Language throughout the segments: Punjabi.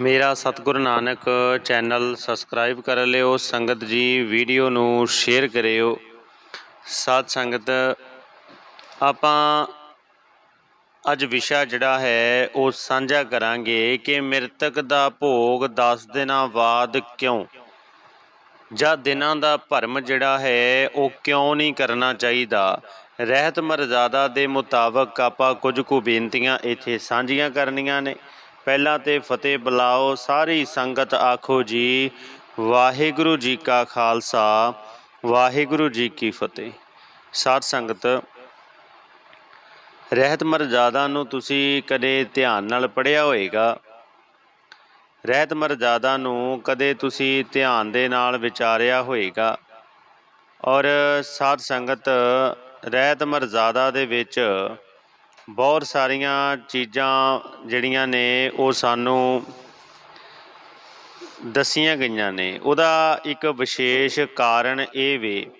ਮੇਰਾ ਸਤਿਗੁਰੂ ਨਾਨਕ ਚੈਨਲ ਸਬਸਕ੍ਰਾਈਬ ਕਰ ਲਿਓ, ਸੰਗਤ ਜੀ ਵੀਡੀਓ ਨੂੰ ਸ਼ੇਅਰ ਕਰਿਓ। ਸਾਧ ਸੰਗਤ, ਆਪਾਂ ਅੱਜ ਵਿਸ਼ਾ ਜਿਹੜਾ ਹੈ ਉਹ ਸਾਂਝਾ ਕਰਾਂਗੇ ਕਿ ਮ੍ਰਿਤਕ ਦਾ ਭੋਗ 10 ਦਿਨਾਂ ਬਾਅਦ ਕਿਉਂ? ਜਾਂ ਦਿਨਾਂ ਦਾ ਭਰਮ ਜਿਹੜਾ ਹੈ ਉਹ ਕਿਉਂ ਨਹੀਂ ਕਰਨਾ ਚਾਹੀਦਾ? ਰਹਿਤ ਮਰਜ਼ਾਦਾ ਦੇ ਮੁਤਾਬਕ ਆਪਾਂ ਕੁਝ ਕੁ ਬੇਨਤੀਆਂ ਇੱਥੇ ਸਾਂਝੀਆਂ ਕਰਨੀਆਂ ਨੇ। ਪਹਿਲਾਂ ਤੇ ਫਤਿਹ ਬੁਲਾਓ, ਸਾਰੀ ਸੰਗਤ ਆਖੋ ਜੀ, ਵਾਹਿਗੁਰੂ ਜੀ ਕਾ ਖਾਲਸਾ, ਵਾਹਿਗੁਰੂ ਜੀ ਕੀ ਫਤਿਹ। ਸਾਧ ਸੰਗਤ, ਰਹਿਤ ਮਰਜ਼ਾਦਾ ਨੂੰ ਤੁਸੀਂ ਕਦੇ ਧਿਆਨ ਨਾਲ ਪੜਿਆ ਹੋਏਗਾ। ਰਹਿਤ ਮਰਜ਼ਾਦਾ ਨੂੰ ਕਦੇ ਤੁਸੀਂ ਧਿਆਨ ਦੇ ਨਾਲ ਵਿਚਾਰਿਆ ਹੋਏਗਾ। ਔਰ ਸਾਧ ਸੰਗਤ, ਰਹਿਤ ਮਰਜ਼ਾਦਾ ਦੇ ਵਿੱਚ ਬਹੁਤ ਸਾਰੀਆਂ ਚੀਜ਼ਾਂ ਜਿਹੜੀਆਂ ਨੇ ਉਹ ਸਾਨੂੰ ਦੱਸੀਆਂ ਗਈਆਂ ਨੇ। ਉਹਦਾ ਇੱਕ ਵਿਸ਼ੇਸ਼ ਕਾਰਨ ਇਹ ਵੇ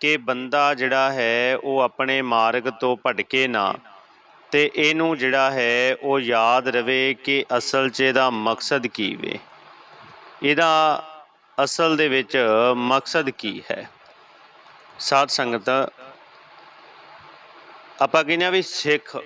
ਕਿ ਬੰਦਾ ਜਿਹੜਾ ਹੈ ਉਹ ਆਪਣੇ ਮਾਰਗ ਤੋਂ ਭਟਕੇ ਨਾ ਤੇ ਇਹਨੂੰ ਜਿਹੜਾ ਹੈ ਉਹ ਯਾਦ ਰਵੇ ਕਿ ਅਸਲ 'ਚ ਇਹਦਾ ਮਕਸਦ ਕੀ ਵੇ। ਇਹਦਾ ਅਸਲ ਦੇ ਵਿੱਚ ਮਕਸਦ ਕੀ ਹੈ। ਸਾਧ ਸੰਗਤ ਆਪਾਂ ਕਹਿੰਦੇ ਆ ਵੀ ਸਿੱਖ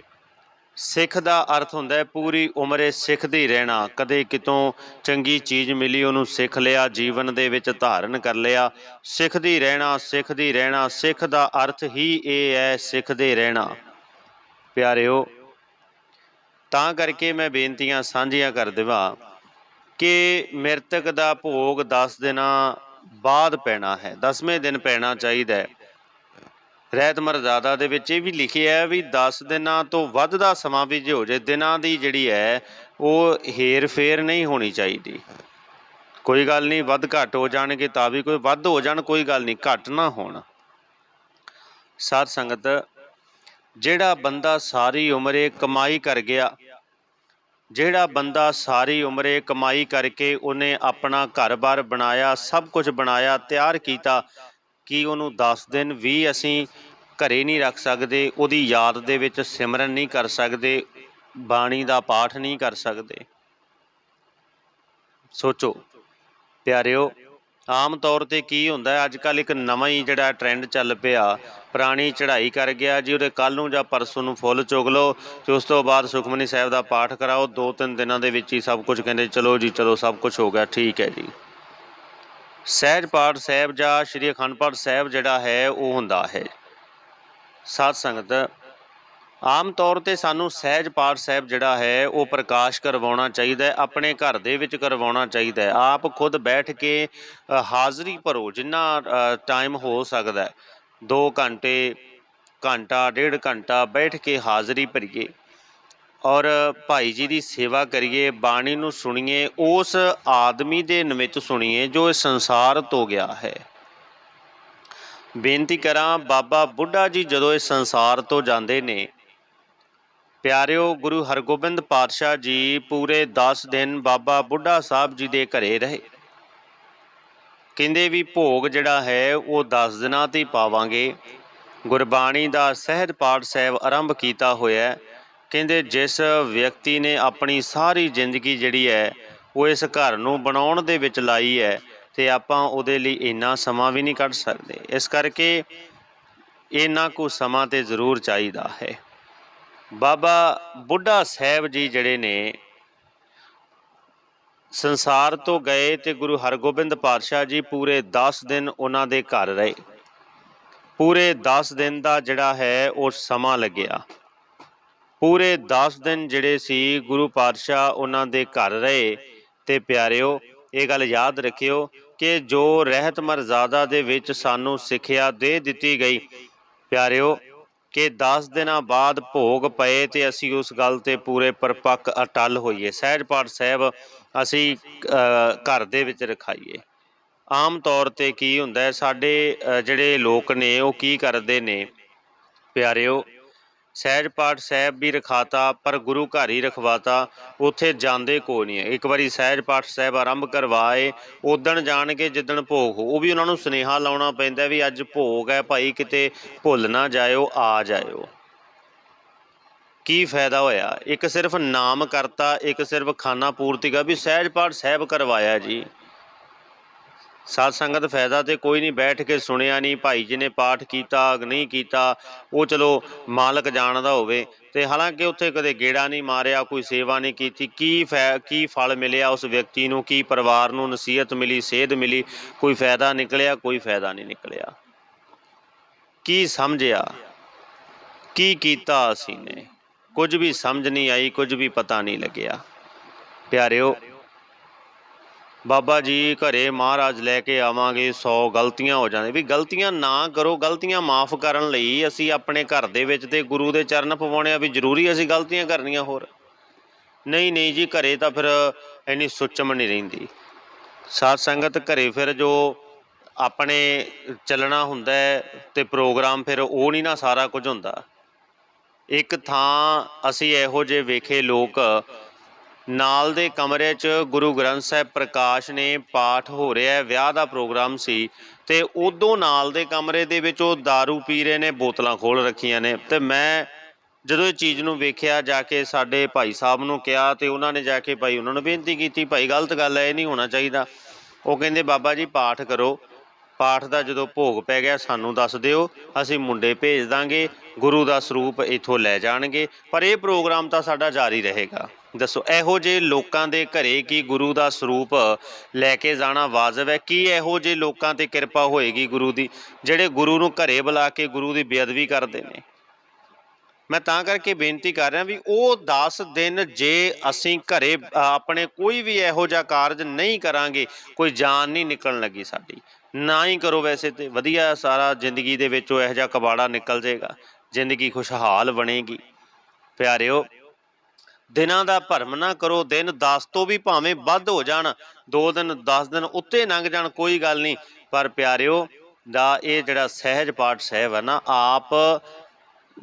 ਸਿੱਖ ਦਾ ਅਰਥ ਹੁੰਦਾ ਹੈ ਪੂਰੀ ਉਮਰੇ ਸਿੱਖਦੇ ਹੀ ਰਹਿਣਾ। ਕਦੇ ਕਿਤੋਂ ਚੰਗੀ ਚੀਜ਼ ਮਿਲੀ, ਉਹਨੂੰ ਸਿੱਖ ਲਿਆ, ਜੀਵਨ ਦੇ ਵਿੱਚ ਧਾਰਨ ਕਰ ਲਿਆ। ਸਿੱਖਦੇ ਹੀ ਰਹਿਣਾ ਸਿੱਖਦੇ ਹੀ ਰਹਿਣਾ, ਸਿੱਖ ਦਾ ਅਰਥ ਹੀ ਇਹ ਹੈ ਸਿੱਖਦੇ ਰਹਿਣਾ। ਪਿਆਰਿਓ, ਤਾਂ ਕਰਕੇ ਮੈਂ ਬੇਨਤੀਆਂ ਸਾਂਝੀਆਂ ਕਰ ਦੇਵਾਂ ਕਿ ਮ੍ਰਿਤਕ ਦਾ ਭੋਗ 10 ਦਿਨਾਂ ਬਾਅਦ ਪੈਣਾ ਹੈ 10ਵੇਂ ਦਿਨ ਪੈਣਾ ਚਾਹੀਦਾ ਹੈ। ਰਹਿਤ ਮਰਜ਼ਾਦਾ ਦੇ ਵਿੱਚ ਇਹ ਵੀ ਲਿਖਿਆ ਹੈ ਵੀ 10 ਦਿਨਾਂ ਤੋਂ ਵੱਧ ਦਾ ਸਮਾਂ ਵੀ ਜੇ ਹੋ ਜੇ ਦਿਨਾਂ ਦੀ ਜਿਹੜੀ ਹੈ, ਉਹ ਹੇਰ ਫੇਰ ਨਹੀਂ ਹੋਣੀ ਚਾਹੀਦੀ। ਕੋਈ ਗੱਲ ਨਹੀਂ, ਵੱਧ ਘੱਟ ਹੋ ਜਾਣਗੇ ਤਾਂ ਵੀ ਕੋਈ, ਵੱਧ ਹੋ ਜਾਣ ਕੋਈ ਗੱਲ ਨਹੀਂ, ਘੱਟ ਨਾ ਹੋਣ। ਸਾਧ ਸੰਗਤ, ਜਿਹੜਾ ਬੰਦਾ ਸਾਰੀ ਉਮਰੇ ਕਮਾਈ ਕਰ ਗਿਆ, ਜਿਹੜਾ ਬੰਦਾ ਸਾਰੀ ਉਮਰੇ ਕਮਾਈ ਕਰਕੇ ਉਹਨੇ ਆਪਣਾ ਘਰ-ਬਾਰ ਬਣਾਇਆ, ਸਭ ਕੁਝ ਬਣਾਇਆ, ਤਿਆਰ ਕੀਤਾ ਕਿ ਉਹਨੂੰ 10 ਦਿਨ ਵੀ ਅਸੀਂ ਘਰੇ ਨਹੀਂ ਰੱਖ ਸਕਦੇ, ਉਹਦੀ ਯਾਦ ਦੇ ਵਿੱਚ ਸਿਮਰਨ ਨਹੀਂ ਕਰ ਸਕਦੇ, ਬਾਣੀ ਦਾ ਪਾਠ ਨਹੀਂ ਕਰ ਸਕਦੇ। ਸੋਚੋ, ਪਿਆਰਿਓ, ਆਮ ਤੌਰ ਤੇ ਕੀ ਹੁੰਦਾ ਅੱਜ ਕੱਲ ਇੱਕ ਨਵਾਂ ਹੀ ਜਿਹੜਾ ਟ੍ਰੈਂਡ ਚੱਲ ਪਿਆ। ਪੁਰਾਣੀ ਚੜ੍ਹਾਈ ਕਰ ਗਿਆ, ਜੀ ਉਹਦੇ ਕੱਲ ਨੂੰ ਜਾਂ ਪਰਸੋਂ ਨੂੰ ਫੁੱਲ ਚੁਗ ਲਓ, ਤੇ ਉਸ ਤੋਂ ਬਾਅਦ ਸੁਖਮਨੀ ਸਾਹਿਬ ਦਾ ਪਾਠ ਕਰਾਓ ਦੋ ਤਿੰਨ ਦਿਨਾਂ ਦੇ ਵਿੱਚ ਹੀ ਸਭ ਕੁਝ ਕਹਿੰਦੇ, ਚਲੋ ਜੀ, ਚਲੋ ਸਭ ਕੁਝ ਹੋ ਗਿਆ, ਠੀਕ ਹੈ ਜੀ। ਸਹਿਜ ਪਾਠ ਸਾਹਿਬ ਜਾਂ ਸ਼੍ਰੀ ਅਖੰਡ ਪਾਠ ਸਾਹਿਬ ਜਿਹੜਾ ਹੈ, ਉਹ ਹੁੰਦਾ ਹੈ। ਸਾਧ ਸੰਗਤ, ਆਮ ਤੌਰ ਤੇ ਸਾਨੂੰ ਸਹਿਜ ਪਾਠ ਸਾਹਿਬ ਜਿਹੜਾ ਹੈ, ਉਹ ਪ੍ਰਕਾਸ਼ ਕਰਵਾਉਣਾ ਚਾਹੀਦਾ ਹੈ, ਆਪਣੇ ਘਰ ਦੇ ਵਿੱਚ ਕਰਵਾਉਣਾ ਚਾਹੀਦਾ ਹੈ। ਆਪ ਖੁਦ ਬੈਠ ਕੇ ਹਾਜ਼ਰੀ ਭਰੋ, ਜਿੰਨਾ ਟਾਈਮ ਹੋ ਸਕਦਾ ਹੈ। 2 ਘੰਟੇ, ਘੰਟਾ, ਡੇਢ ਘੰਟਾ ਬੈਠ ਕੇ ਹਾਜ਼ਰੀ ਭਰੀਏ। ਔਰ ਭਾਈ ਜੀ ਦੀ ਸੇਵਾ ਕਰੀਏ, ਬਾਣੀ ਨੂੰ ਸੁਣੀਏ, ਉਸ ਆਦਮੀ ਦੇ ਨਿਮਿਤ ਸੁਣੀਏ ਜੋ ਇਸ ਸੰਸਾਰ ਤੋਂ ਗਿਆ ਹੈ। ਬੇਨਤੀ ਕਰਾਂ, ਬਾਬਾ ਬੁੱਢਾ ਜੀ ਜਦੋਂ ਇਸ ਸੰਸਾਰ ਤੋਂ ਜਾਂਦੇ ਨੇ, ਪਿਆਰਿਓ ਗੁਰੂ ਹਰਗੋਬਿੰਦ ਪਾਤਸ਼ਾਹ ਜੀ ਪੂਰੇ 10 ਦਿਨ ਬਾਬਾ ਬੁੱਢਾ ਸਾਹਿਬ ਜੀ ਦੇ ਘਰੇ ਰਹੇ। ਕਹਿੰਦੇ ਵੀ ਭੋਗ ਜਿਹੜਾ ਹੈ, ਉਹ 10 ਦਿਨਾਂ ਤੇ ਪਾਵਾਂਗੇ। ਗੁਰਬਾਣੀ ਦਾ ਸਹਿਜ ਪਾਠ ਸਾਹਿਬ ਆਰੰਭ ਕੀਤਾ ਹੋਇਆ ਹੈ। ਕਹਿੰਦੇ ਜਿਸ ਵਿਅਕਤੀ ਨੇ ਆਪਣੀ ਸਾਰੀ ਜ਼ਿੰਦਗੀ ਜਿਹੜੀ ਹੈ, ਉਹ ਇਸ ਘਰ ਨੂੰ ਬਣਾਉਣ ਦੇ ਵਿੱਚ ਲਾਈ ਹੈ ਤੇ ਆਪਾਂ ਉਹਦੇ ਲਈ ਇੰਨਾ ਸਮਾਂ ਵੀ ਨਹੀਂ ਕੱਢ ਸਕਦੇ। ਇਸ ਕਰਕੇ ਇੰਨਾ ਕੁ ਸਮਾਂ ਤੇ ਜ਼ਰੂਰ ਚਾਹੀਦਾ ਹੈ। ਬਾਬਾ ਬੁੱਢਾ ਸਾਹਿਬ ਜੀ ਜਿਹੜੇ ਨੇ, ਸੰਸਾਰ ਤੋਂ ਗਏ ਤੇ ਗੁਰੂ ਹਰਗੋਬਿੰਦ ਪਾਤਸ਼ਾਹ ਜੀ ਪੂਰੇ 10 ਦਿਨ ਉਹਨਾਂ ਦੇ ਘਰ ਰਹੇ। ਪੂਰੇ 10 ਦਿਨ ਦਾ ਜਿਹੜਾ ਹੈ, ਉਹ ਸਮਾਂ ਲੱਗਿਆ। ਪੂਰੇ 10 ਦਿਨ ਜਿਹੜੇ ਸੀ ਗੁਰੂ ਪਾਤਸ਼ਾਹ ਉਹਨਾਂ ਦੇ ਘਰ ਰਹੇ ਤੇ ਪਿਆਰਿਓ, ਇਹ ਗੱਲ ਯਾਦ ਰੱਖਿਓ ਕਿ ਜੋ ਰਹਿਤ ਮਰਜ਼ਾਦਾ ਦੇ ਵਿੱਚ ਸਾਨੂੰ ਸਿੱਖਿਆ ਦੇ ਦਿੱਤੀ ਗਈ। ਪਿਆਰਿਓ, ਕਿ 10 ਦਿਨਾਂ ਬਾਅਦ ਭੋਗ ਪਏ ਤੇ ਅਸੀਂ ਉਸ ਗੱਲ ਤੇ ਪੂਰੇ ਪਰਪੱਕ ਅਟਲ ਹੋਈਏ। ਸਹਿਜ ਪਾਠ ਸਾਹਿਬ ਅਸੀਂ ਘਰ ਦੇ ਵਿੱਚ ਰਖਾਈਏ। ਆਮ ਤੌਰ ਤੇ ਕੀ ਹੁੰਦਾ ਹੈ, ਸਾਡੇ ਜਿਹੜੇ ਲੋਕ ਨੇ ਉਹ ਕੀ ਕਰਦੇ ਨੇ? ਪਿਆਰਿਓ ਸਹਿਜ ਪਾਠ ਸਾਹਿਬ ਵੀ ਰਖਾਤਾ, ਪਰ ਗੁਰੂ ਘਰ ਹੀ ਰਖਵਾਤਾ। ਉੱਥੇ ਜਾਂਦੇ ਕੋਈ ਨਹੀਂ ਇੱਕ ਵਾਰੀ ਸਹਿਜ ਪਾਠ ਸਾਹਿਬ ਆਰੰਭ ਕਰਵਾਏ ਉਦਣ ਜਾਣਗੇ ਜਿੱਦਣ ਭੋਗ ਹੋ, ਉਹ ਵੀ ਉਹਨਾਂ ਨੂੰ ਸੁਨੇਹਾ ਲਾਉਣਾ ਪੈਂਦਾ ਵੀ ਅੱਜ ਭੋਗ ਹੈ, ਭਾਈ ਕਿਤੇ ਭੁੱਲ ਨਾ ਜਾਇਓ, ਆ ਜਾਇਓ। ਕੀ ਫਾਇਦਾ ਹੋਇਆ? ਇੱਕ ਸਿਰਫ ਨਾਮ ਕਰਤਾ ਇੱਕ ਸਿਰਫ ਖਾਨਾ ਪੂਰਤੀਗਾ ਵੀ ਸਹਿਜ ਪਾਠ ਸਾਹਿਬ ਕਰਵਾਇਆ ਜੀ। ਸਾਧ ਸੰਗਤ ਫਾਇਦਾ ਤੇ ਕੋਈ ਨਹੀਂ, ਬੈਠ ਕੇ ਸੁਣਿਆ ਨਹੀਂ, ਭਾਈ ਜੀ ਨੇ ਪਾਠ ਕੀਤਾ ਨਹੀਂ ਕੀਤਾ, ਉਹ ਚਲੋ ਮਾਲਕ ਜਾਣਦਾ ਹੋਵੇ। ਤੇ ਹਾਲਾਂਕਿ ਉੱਥੇ ਕਦੇ ਗੇੜਾ ਨਹੀਂ ਮਾਰਿਆ, ਕੋਈ ਸੇਵਾ ਨਹੀਂ ਕੀਤੀ। ਕੀ ਫੈ, ਕੀ ਫਲ ਮਿਲਿਆ ਉਸ ਵਿਅਕਤੀ ਨੂੰ? ਕੀ ਪਰਿਵਾਰ ਨੂੰ ਨਸੀਹਤ ਮਿਲੀ, ਸੇਧ ਮਿਲੀ? ਕੋਈ ਫਾਇਦਾ ਨਿਕਲਿਆ, ਕੋਈ ਫਾਇਦਾ ਨਹੀਂ ਨਿਕਲਿਆ। ਕੀ ਸਮਝਿਆ? ਕੀ ਕੀਤਾ ਅਸੀਂ ਨੇ? ਕੁਝ ਵੀ ਸਮਝ ਨਹੀਂ ਆਈ, ਕੁਝ ਵੀ ਪਤਾ ਨਹੀਂ ਲੱਗਿਆ। ਪਿਆਰਿਓ ਬਾਬਾ ਜੀ ਘਰੇ ਮਹਾਰਾਜ ਲੈ ਕੇ ਆਵਾਂਗੇ 100 ਗਲਤੀਆਂ ਹੋ ਜਾਂਦੇ ਵੀ ਗਲਤੀਆਂ ਨਾ ਕਰੋ, ਗਲਤੀਆਂ ਮਾਫ ਕਰਨ ਲਈ ਅਸੀਂ ਆਪਣੇ ਘਰ ਦੇ ਵਿੱਚ ਤੇ ਗੁਰੂ ਦੇ ਚਰਨ ਪਵਾਉਣੇ ਆ, ਵੀ ਜ਼ਰੂਰੀ ਅਸੀਂ ਗਲਤੀਆਂ ਕਰਨੀਆਂ ਹੋਰ। ਨਹੀਂ ਨਹੀਂ ਜੀ, ਘਰੇ ਤਾਂ ਫਿਰ ਇੰਨੀ ਸੁੱਚਮ ਨਹੀਂ ਰਹਿੰਦੀ। ਸਾਧ ਸੰਗਤ ਘਰੇ ਫਿਰ ਜੋ ਆਪਣੇ ਚੱਲਣਾ ਹੁੰਦਾ ਹੈ ਤੇ ਪ੍ਰੋਗਰਾਮ ਫਿਰ ਉਹ ਨਹੀਂ ਨਾ ਸਾਰਾ ਕੁਝ ਹੁੰਦਾ। ਇੱਕ ਥਾਂ ਅਸੀਂ ਇਹੋ ਜਿਹੇ ਵੇਖੇ ਲੋਕ ਨਾਲ ਦੇ ਕਮਰੇ 'ਚ ਗੁਰੂ ਗ੍ਰੰਥ ਸਾਹਿਬ ਪ੍ਰਕਾਸ਼ ਨੇ ਪਾਠ ਹੋ ਰਿਹਾ ਵਿਆਹ ਦਾ ਪ੍ਰੋਗਰਾਮ ਸੀ ਤੇ ਉਦੋਂ ਨਾਲ ਦੇ ਕਮਰੇ ਦੇ ਵਿੱਚ ਉਹ दारू ਪੀ ਰਹੇ ਨੇ, ਬੋਤਲਾਂ ਖੋਲ ਰੱਖੀਆਂ ਨੇ ਤੇ ਮੈਂ ਜਦੋਂ ਇਹ ਚੀਜ਼ ਨੂੰ ਵੇਖਿਆ ਜਾ ਕੇ ਸਾਡੇ ਭਾਈ ਸਾਹਿਬ ਨੂੰ ਕਿਹਾ ਤੇ ਉਹਨਾਂ ਨੇ ਜਾ ਕੇ ਭਾਈ ਉਹਨਾਂ ਨੂੰ ਬੇਨਤੀ ਕੀਤੀ, ਭਾਈ ਗਲਤ ਗੱਲ ਹੈ, ਇਹ ਨਹੀਂ ਹੋਣਾ ਚਾਹੀਦਾ। ਉਹ ਕਹਿੰਦੇ, ਬਾਬਾ ਜੀ ਪਾਠ ਕਰੋ। ਪਾਠ ਦਾ ਜਦੋਂ ਭੋਗ ਪੈ ਗਿਆ, ਸਾਨੂੰ ਦੱਸ ਦਿਓ, ਅਸੀਂ ਮੁੰਡੇ ਭੇਜ ਦਾਂਗੇ, ਗੁਰੂ ਦਾ ਸਰੂਪ ਇੱਥੋਂ ਲੈ ਜਾਣਗੇ, ਪਰ ਇਹ ਪ੍ਰੋਗਰਾਮ ਤਾਂ ਸਾਡਾ ਜਾਰੀ ਰਹੇਗਾ। ਦੱਸੋ, ਇਹੋ ਜਿਹੇ ਲੋਕਾਂ ਦੇ ਘਰੇ ਕੀ ਗੁਰੂ ਦਾ ਸਰੂਪ ਲੈ ਕੇ ਜਾਣਾ ਵਾਜਬ ਹੈ? ਕੀ ਇਹੋ ਜਿਹੇ ਲੋਕਾਂ ਤੇ ਕਿਰਪਾ ਹੋਏਗੀ ਗੁਰੂ ਦੀ, ਜਿਹੜੇ ਗੁਰੂ ਨੂੰ ਘਰੇ ਬੁਲਾ ਕੇ ਗੁਰੂ ਦੀ ਬੇਅਦਬੀ ਕਰਦੇ ਨੇ? ਮੈਂ ਤਾਂ ਕਰਕੇ ਬੇਨਤੀ ਕਰ ਰਿਹਾ ਵੀ ਉਹ 10 ਦਿਨ ਜੇ ਅਸੀਂ ਘਰੇ ਆਪਣੇ ਕੋਈ ਵੀ ਇਹੋ ਜਿਹਾ ਕਾਰਜ ਨਹੀਂ ਕਰਾਂਗੇ, ਕੋਈ ਜਾਨ ਨਹੀਂ ਨਿਕਲਣ ਲੱਗੀ ਸਾਡੀ। ਨਾ ਹੀ ਕਰੋ ਵੈਸੇ ਤੇ, ਵਧੀਆ ਸਾਰਾ ਜ਼ਿੰਦਗੀ ਦੇ ਵਿੱਚੋਂ ਇਹੋ ਜਿਹਾ ਕਬਾੜਾ ਨਿਕਲ ਜਾਏਗਾ, ਜ਼ਿੰਦਗੀ ਖੁਸ਼ਹਾਲ ਬਣੇਗੀ। ਪਿਆਰਿਓ, ਦਿਨਾਂ ਦਾ ਭਰਮ ਨਾ ਕਰੋ, ਦਿਨ 10 ਤੋਂ ਵੀ ਭਾਵੇਂ ਵੱਧ ਹੋ ਜਾਣ 2 ਦਿਨ 10 ਦਿਨ ਉੱਤੇ ਲੰਘ ਜਾਣ, ਕੋਈ ਗੱਲ ਨਹੀਂ। ਪਰ ਪਿਆਰਿਓ, ਦਾ ਇਹ ਜਿਹੜਾ ਸਹਿਜ ਪਾਠ ਸਾਹਿਬ ਹੈ ਨਾ, ਆਪ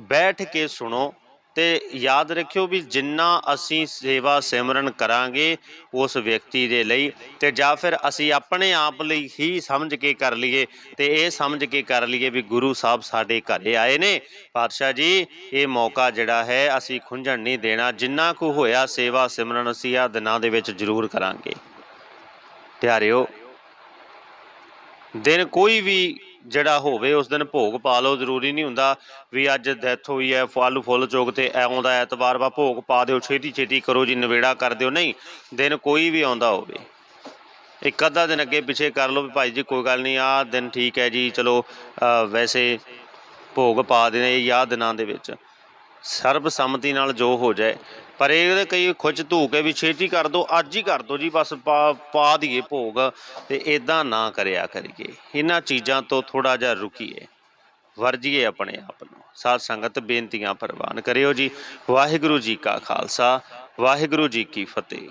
ਬੈਠ ਕੇ ਸੁਣੋ ਤੇ ਯਾਦ ਰੱਖਿਓ ਵੀ ਜਿੰਨਾ ਅਸੀਂ ਸੇਵਾ ਸਿਮਰਨ ਕਰਾਂਗੇ ਉਸ ਵਿਅਕਤੀ ਦੇ ਲਈ ਤੇ ਜਾਂ ਫਿਰ ਅਸੀਂ ਆਪਣੇ ਆਪ ਲਈ ਹੀ ਸਮਝ ਕੇ ਕਰ ਲਈਏ ਤੇ ਇਹ ਸਮਝ ਕੇ ਕਰ ਲਈਏ ਵੀ ਗੁਰੂ ਸਾਹਿਬ ਸਾਡੇ ਘਰੇ ਆਏ ਨੇ। ਪਾਤਸ਼ਾਹ ਜੀ, ਇਹ ਮੌਕਾ ਜਿਹੜਾ ਹੈ ਅਸੀਂ ਖੁੰਝਣ ਨਹੀਂ ਦੇਣਾ। ਜਿੰਨਾ ਕੁ ਹੋਇਆ ਸੇਵਾ ਸਿਮਰਨ ਅਸੀਂ ਆ ਦਿਨਾਂ ਦੇ ਵਿੱਚ ਜ਼ਰੂਰ ਕਰਾਂਗੇ। ਪਿਆਰਿਓ ਦਿਨ ਕੋਈ ਵੀ ਜਿਹੜਾ ਹੋਵੇ ਉਸ ਦਿਨ ਭੋਗ ਪਾ ਲਓ, ਜ਼ਰੂਰੀ ਨਹੀਂ ਹੁੰਦਾ ਵੀ ਅੱਜ ਡੈਥ ਹੋਈ ਹੈ, ਫਲ ਫੁੱਲ ਚੋਗ ਤੇ ਆਉਂਦਾ ਐਤਵਾਰ ਵਾ, ਭੋਗ ਪਾ ਦਿਓ, ਛੇਤੀ ਛੇਤੀ ਕਰੋ ਜੀ, ਨਵੇੜਾ ਕਰ ਦਿਓ। ਨਹੀਂ, ਦਿਨ ਕੋਈ ਵੀ ਆਉਂਦਾ ਹੋਵੇ, ਇੱਕ ਅੱਧਾ ਦਿਨ ਅੱਗੇ ਪਿੱਛੇ ਕਰ ਲਓ ਵੀ ਭਾਈ ਜੀ ਕੋਈ ਗੱਲ ਨਹੀਂ ਆ ਦਿਨ ਠੀਕ ਹੈ ਜੀ, ਚਲੋ ਵੈਸੇ ਭੋਗ ਪਾ ਦੇਣੇ ਯਾ ਦਿਨਾਂ ਦੇ ਵਿੱਚ। ਸਰਬ ਸੰਮਤੀ ਨਾਲ ਜੋ ਹੋ ਜਾਏ ਪਰ ਇਹ ਕਈ ਖੁੱਚ ਧੂ ਕੇ ਵੀ ਛੇਤੀ ਕਰ ਦੋ, ਅੱਜ ਹੀ ਕਰ ਦੋ ਜੀ, ਬਸ ਪਾ ਪਾ ਦਈਏ ਭੋਗ ਤੇ ਇਦਾਂ ਨਾ ਕਰਿਆ ਕਰੀਏ। ਇਹਨਾਂ ਚੀਜ਼ਾਂ ਤੋਂ ਥੋੜਾ ਜਿਹਾ ਰੁਕੀਏ, ਵਰਜੀਏ ਆਪਣੇ ਆਪ ਨੂੰ। ਸਾਧ ਸੰਗਤ ਬੇਨਤੀਆਂ ਪ੍ਰਵਾਨ ਕਰਿਓ ਜੀ। ਵਾਹਿਗੁਰੂ ਜੀ ਕਾ ਖਾਲਸਾ, ਵਾਹਿਗੁਰੂ ਜੀ ਕੀ ਫਤਿਹ।